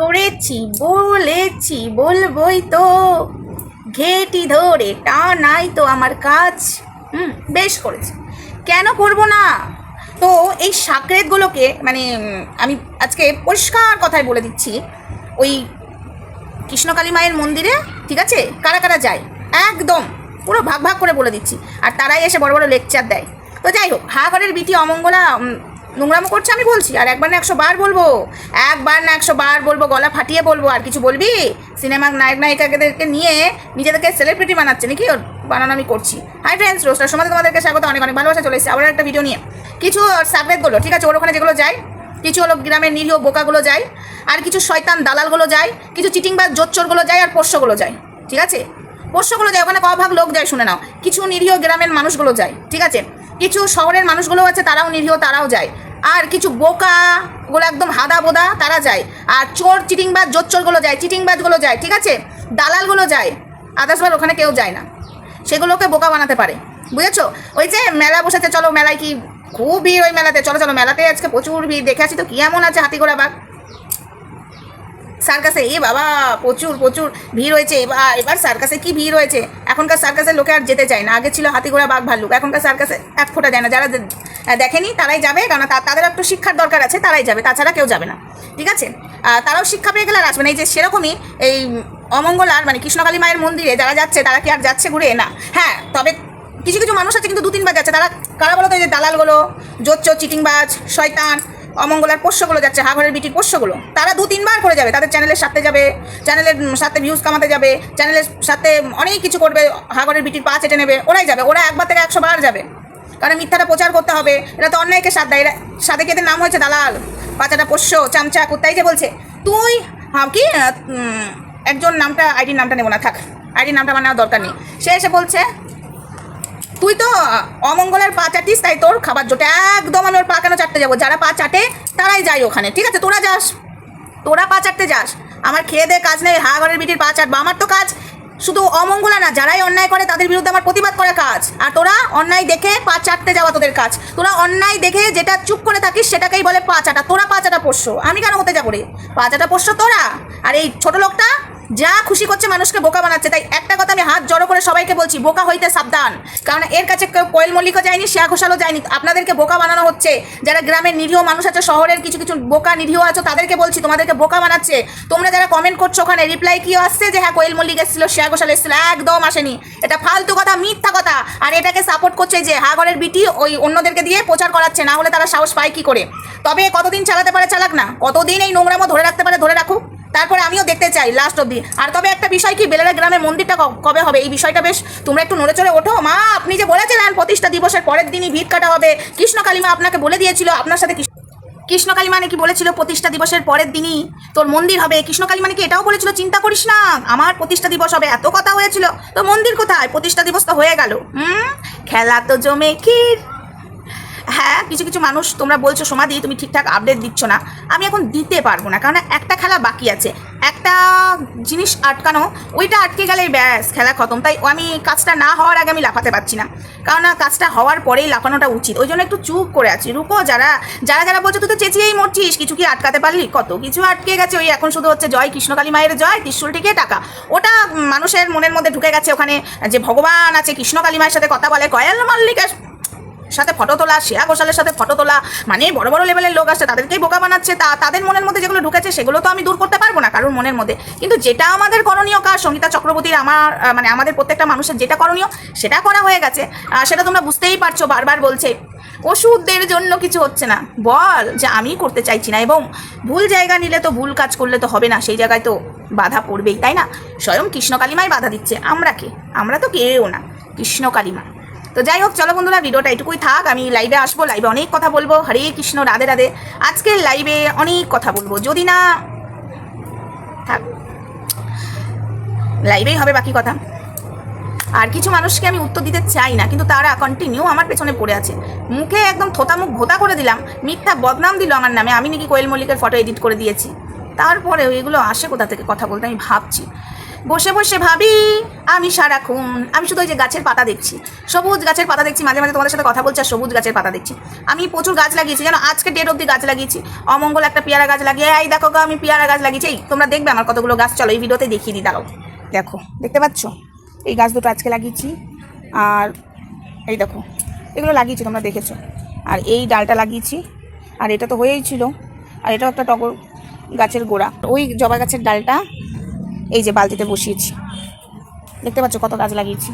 করেছি, বলেছি, বলবই তো। ঘেটি ধরে টানাই তো আমার কাজ। হুম, বেশ করেছি। কেন করব না? তো এই সাকরেতগুলোকে মানে আমি আজকে পরিষ্কার কথায় বলে দিচ্ছি। ওই কৃষ্ণকালী মায়ের মন্দিরে, ঠিক আছে? কারা কারা যায়? একদম, পুরো ভাগ ভাগ করে বলে দিচ্ছি। আর তারাই এসে বড় বড় লেকচার দেয়। তো যাই হোক হাঘরের বিটি অমঙ্গলা নোংরামো করছে, আমি বলছি, আর একবার না একশো বার বলব, একবার না একশো বার বলব, গলা ফাটিয়ে বলব, আর কিছু বলবি? সিনেমার নায়ক নায়িকাদেরকে নিয়ে নিজেদেরকে সেলিব্রিটি বানাচ্ছে নাকি? ওর বানানো আমি করছি। হাই ফ্রেন্ডস রোস্টার সমাজে তোমাদেরকে স্বাগত, অনেক অনেক ভালোবাসা, চলে এসেছে আবার একটা ভিডিও নিয়ে। কিছু সাকরেতগুলো ঠিক আছে, ওর ওখানে যেগুলো যায়, কিছু হলো গ্রামের নিরীহ বোকাগুলো যায়, আর কিছু শয়তান দালালগুলো যায়, কিছু চিটিংবাজ জোচ্চোরগুলো যায়, আর পোষ্যগুলো যায়, ঠিক আছে? পোষ্যগুলো যায়, ওখানে কভাগ লোক যায়, শুনে নাও। কিছু নিরীহ গ্রামের মানুষগুলো যায়, ঠিক আছে? কিছু শহরের মানুষগুলো আছে, তারাও নিরীহ, তারাও যায়। আর কিছু বোকা গুলো একদম হাদা বোদা তারা যায়। আর চোর চিটিংবাজ, জোচ্চোরগুলো যায়, চিটিংবাজগুলো যায়, ঠিক আছে? দালালগুলো যায়। আদার্সবার ওখানে কেউ যায় না। সেগুলোকে বোকা বানাতে পারে। বুঝেছ? ওই যে মেলা বসেছে, চলো মেলায় কি খুব ভিড় ওই মেলাতে, চলো চলো, মেলাতে আজকে প্রচুর ভিড়, দেখে আসি তো কি এমন আছে হাতি ঘোড়া বাঘ। সার্কাসে, এ বাবা, প্রচুর প্রচুর ভিড় হয়েছে। এবার এবার সার্কাসে কি ভিড় হয়েছে? এখনকার সার্কাসের লোকে আর যেতে চায় না। আগে ছিল হাতি ঘোড়া বাঘ ভাল্লুক, এখনকার সার্কাসে এক ফোঁটা যায় না। যারা দেখেনি, তারাই যাবে কারণ তাদের একটু শিক্ষার দরকার আছে, তারাই যাবে, তাছাড়া কেউ যাবে না। ঠিক আছে? তারাও শিক্ষা পেয়ে গেলে আর আসবে না। এই যে সেরকমই এই অমঙ্গলার মানে কৃষ্ণকালী মায়ের মন্দিরে যারা যাচ্ছে, তারা কি আর যাচ্ছে ঘুরে? না। হ্যাঁ তবে কিছু কিছু মানুষ আছে কিন্তু দু তিনবার যাচ্ছে। তারা কারা বলো তো যে দালালগুলো, জোচ্চো, চিটিংবাজ, শয়তান অমঙ্গলার পোষ্যগুলো যাচ্ছে, হাঘরের বিটির পোষ্যগুলো। তারা দু তিনবার করে যাবে, তাদের চ্যানেলের সাথে যাবে চ্যানেলের সাথে ভিউজ কামাতে যাবে চ্যানেলের সাথে অনেক কিছু করবে, হাঘরের বিটির পা চেটে নেবে, ওরাই যাবে, ওরা একবার থেকে একশো বার যাবে। কারণ মিথ্যাটা প্রচার করতে হবে। এটা তো অন্যায়কে সাথ দেয়। এরা সাথে কেদের নাম হয়েছে দালাল পাচাটা পোষ্য, চামচা, কুত্তাই যে বলছে। তুই কি একজন নামটা আইডির নামটা নেব না, থাক। আইডির নামটা নেওয়ার দরকার নেই। সে এসে বলছে, তুই তো অমঙ্গলের পা চাটিস, তাই তোর খাবার জোটে। একদম আমি ওর পা কেন চাটতে যাব? যারা পা চাটে, তারাই যায় ওখানে। ঠিক আছে, তোরা যাস। তোরা পা চাটতে যাস। আমার খেয়ে দে, কাজ নেই। হা ঘরের বিটির পা চাটবা। আমার তো কাজ। শুধু অমঙ্গলা না, যারাই অন্যায় করে তাদের বিরুদ্ধে আমার প্রতিবাদ করা কাজ। আর তোরা অন্যায় দেখে পা চাটতে যাওয়া তোদের কাজ। তোরা অন্যায় দেখে যেটা চুপ করে থাকিস সেটাকেই বলে পা চাটা। তোরা পা চাটা পোষ্য। আমি কেন হতে যাব রে? পা চাটা পোষ্য তোরা? আর এই ছোট লোকটা যা খুশি করছে মানুষকে বোকা বানাচ্ছে, তাই একটা কথা আমি হাত জড়ো করে সবাইকে বলছি, বোকা হইতে সাবধান। কারণ এর কাছে কোয়েল মল্লিকও যায়নি শেয়া ঘোষালও যায়নি। আপনাদেরকে বোকা বানানো হচ্ছে, যারা গ্রামের নিরীহ মানুষ আছে, শহরের কিছু কিছু বোকা নিরীহ আছে, তাদেরকে বলছি, তোমাদেরকে বোকা বানাচ্ছে। তোমরা যারা কমেন্ট করছ ওখানে রিপ্লাই কি আসছে যে হ্যাঁ কোয়েল মল্লিক এসেছিল শেয়া ঘোষাল এসেছিল, একদম আসেনি। এটা ফালতু কথা, মিথ্যা কথা। আর এটাকে সাপোর্ট করছে যে হাগরের বিটি ওই অন্যদেরকে দিয়ে প্রচার করাচ্ছে, না হলে তারা সাহস পায় কি করে। তবে কতদিন চালাতে পারে চালাক না? কতদিন এই নোংরামো ধরে রাখতে পারে, ধরে তারপরে আমিও দেখতে চাই লাস্ট অব্দি আর তবে একটা বিষয় কি, বেলেরা গ্রামের মন্দিরটা কবে হবে? এই বিষয়টা বেশ, তোমরা একটু নড়ে চড়ে ওঠো। মা, আপনি যে বলেছিলেন প্রতিষ্ঠা দিবসের পরের দিনই ভিড় কাটা হবে। কৃষ্ণ কালিমা আপনাকে বলে দিয়েছিল, আপনার সাথে কৃষ্ণ- কৃষ্ণ কালী মানে কি বলেছিল প্রতিষ্ঠা দিবসের পরের দিনই তোর মন্দির হবে। কৃষ্ণ কালী মানে কি এটাও বলেছিল, চিন্তা করিস না, আমার প্রতিষ্ঠা দিবস হবে। এত কথা হয়েছিল। তো মন্দির কোথায়? প্রতিষ্ঠা দিবস তো হয়ে গেল। হুম? খেলা তো জমে ক্ষীর। হ্যাঁ কিছু কিছু মানুষ তোমরা বলছো সমাধি তুমি ঠিকঠাক আপডেট দিচ্ছ না। আমি এখন দিতে পারব না, কারণ একটা খেলা বাকি আছে। একটা জিনিস আটকানো, ওইটা আটকে গেলে ব্যাস, খেলা খতম। তাই আমি কাজটা না হওয়ার আগে আমি লাফাতে পারছি না। কারণ কাজটা হওয়ার পরেই লাফানোটা উচিত। ওই জন্য একটু চুপ করে আছি। রুকো, যারা যারা যারা বলছো, তুই তো চেঁচিয়েই মরছিস, কিছু কি আটকাতে পারলি? কত কিছু আটকে গেছে। ওই এখন শুধু হচ্ছে জয়, কৃষ্ণকালী মায়ের জয়, ত্রিশুল টিকে টাকা। ওটা মানুষের মনের মধ্যে ঢুকে গেছে ওখানে যে ভগবান আছে, কৃষ্ণকালী মায়ের সাথে কথা বলে, কয়াল মল্লিকের সাথে ফটো তোলা, শ্রেয়া ঘোষালের সাথে ফটো তোলা মানে বড় বড় লেভেলের লোক আসছে, তাদেরকেই বোকা বানাচ্ছে, তা তাদের মনের মধ্যে যেগুলো ঢুকেছে, সেগুলো তো আমি দূর করতে পারব না কারোর মনের মধ্যে। কিন্তু যেটা আমাদের করণীয় কাজ, সঙ্গীতা চক্রবর্তীর আমার মানে আমাদের প্রত্যেকটা মানুষের যেটা করণীয়, সেটা করা হয়ে গেছে। সেটা তোমরা বুঝতেই পারছ বারবার বলছে। ওষুধদের জন্য কিছু হচ্ছে না। বল যে আমি করতে চাইছি না এবং ভুল জায়গা নিলে তো ভুল কাজ করলে তো হবে না, সেই জায়গায় তো বাধা পড়বেই, তাই না? স্বয়ং কৃষ্ণ কালিমাই বাধা দিচ্ছে। আমরা কে? আমরা তো কেউ না। কৃষ্ণ কালিমা। তো যাই হোক, চলো বন্ধুরা, ভিডিওটা এটুকুই থাক। আমি লাইভে আসব লাইভে অনেক কথা বলব। হরে কৃষ্ণ, রাধে রাধে। আজকের লাইভে অনেক কথা বলব। যদি না থাক লাইভেই হবে বাকি কথা। আর কিছু মানুষকে আমি উত্তর দিতে চাই না, কিন্তু তারা কন্টিনিউ আমার পেছনে পড়ে আছে। মুখে একদম থোতা মুখ ভোতা করে দিলাম। মিথ্যা বদনাম দিল আমার নামে। আমি নাকি কোয়েল মল্লিকের ফটো এডিট করে দিয়েছি। তারপরেও এগুলো আসে কোথা থেকে কথা বলতে আমি ভাবছি। বসে বসে ভাবি, আমি সারাক্ষণ, আমি শুধু ওই যে গাছের পাতা দেখছি, সবুজ গাছের পাতা দেখছি, মাঝে মাঝে তোমাদের সাথে কথা বলছি আর সবুজ গাছের পাতা দেখছি। আমি প্রচুর গাছ লাগিয়েছি, জানো, আজকে ডেট অব্দি গাছ লাগিয়েছি। অমঙ্গল একটা পেয়ারা গাছ লাগিয়ে, এই দেখো গো, আমি পেয়ারা গাছ লাগিয়েছি। এই, তোমরা দেখবে আমার কতগুলো গাছ, চলো এই ভিডিওতে দেখিয়ে দিই, দাঁড়াও। দেখো, দেখতে পাচ্ছ? এই গাছ দুটো আজকে লাগিয়েছি। আর এই দেখো, এগুলো লাগিয়েছি, তোমরা দেখেছ। আর এই ডালটা লাগিয়েছি, আর এটা তো হয়েই ছিল। আর এটাও একটা টগর গাছের গোড়া। ওই জবা গাছের ডালটা এই যে বালতিতে বসিয়েছি। দেখতে পাচ্ছ কত গাছ লাগিয়েছি।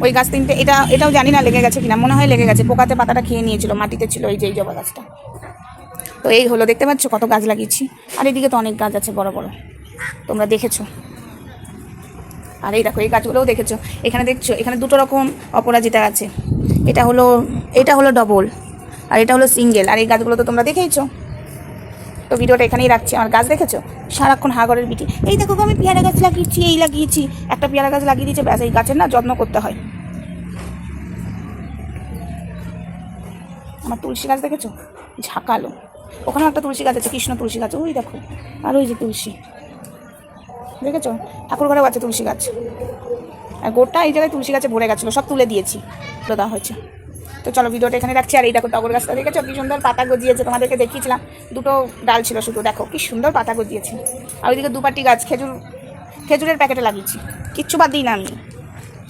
ওই গাছ তিনটে, এটা, এটাও জানি না লেগে গেছে কিনা, মনে হয় লেগে গেছে, পোকাতে পাতাটা খেয়ে নিয়েছিল, মাটিতে ছিল এই যে, এই জবা গাছটা। তো এই হলো, দেখতে পাচ্ছ কত গাছ লাগিয়েছি। আর এদিকে তো অনেক গাছ আছে, বড় বড়। তোমরা দেখেছ। আর এই দেখো, এই গাছগুলোও দেখেছ। এখানে দেখছ, এখানে দুটো রকম অপরাজিতা আছে। এটা হলো এটা হলো ডবল আর এটা হলো সিঙ্গেল আর এই গাছগুলো তো তোমরা দেখেইছো। তো ভিডিওটা এখানেই রাখছি। আমার গাছ দেখেছ? সারাক্ষণ হাগরের বিটি এই দেখো আমি পেয়ারা গাছ লাগিয়েছি, এই লাগিয়েছি। একটা পেয়ারা গাছ লাগিয়ে দিয়েছে, ব্যাস, এই গাছের না যত্ন করতে হয়। আমার তুলসী গাছ দেখেছ? ঝাঁকালো। ওখানে একটা তুলসী গাছ আছে, কৃষ্ণ তুলসী গাছ, ওই দেখো। আর ওই যে তুলসী। দেখেছ? ঠাকুর ঘরেও আছে তুলসী গাছ। আর গোটা এই জায়গায় তুলসী গাছে ভরে গেছিল, সব তুলে দিয়েছি। তুলে হয়েছে। তো চলো ভিডিওটা এখানে রাখছি। আর এই দেখো টগর গাছটা দেখেছ? কি সুন্দর পাতা গজিয়েছে। তোমাদেরকে দেখিয়েছিলাম। দুটো ডাল ছিল শুধু। দেখো, কি সুন্দর পাতা গজিয়েছে। আর ওইদিকে দুপাটি গাছ, খেজুর, খেজুরের প্যাকেটে লাগিয়েছি। কিচ্ছু বাদ দিই না আমি।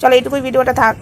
চলো, এইটুকুই ভিডিওটা থাক।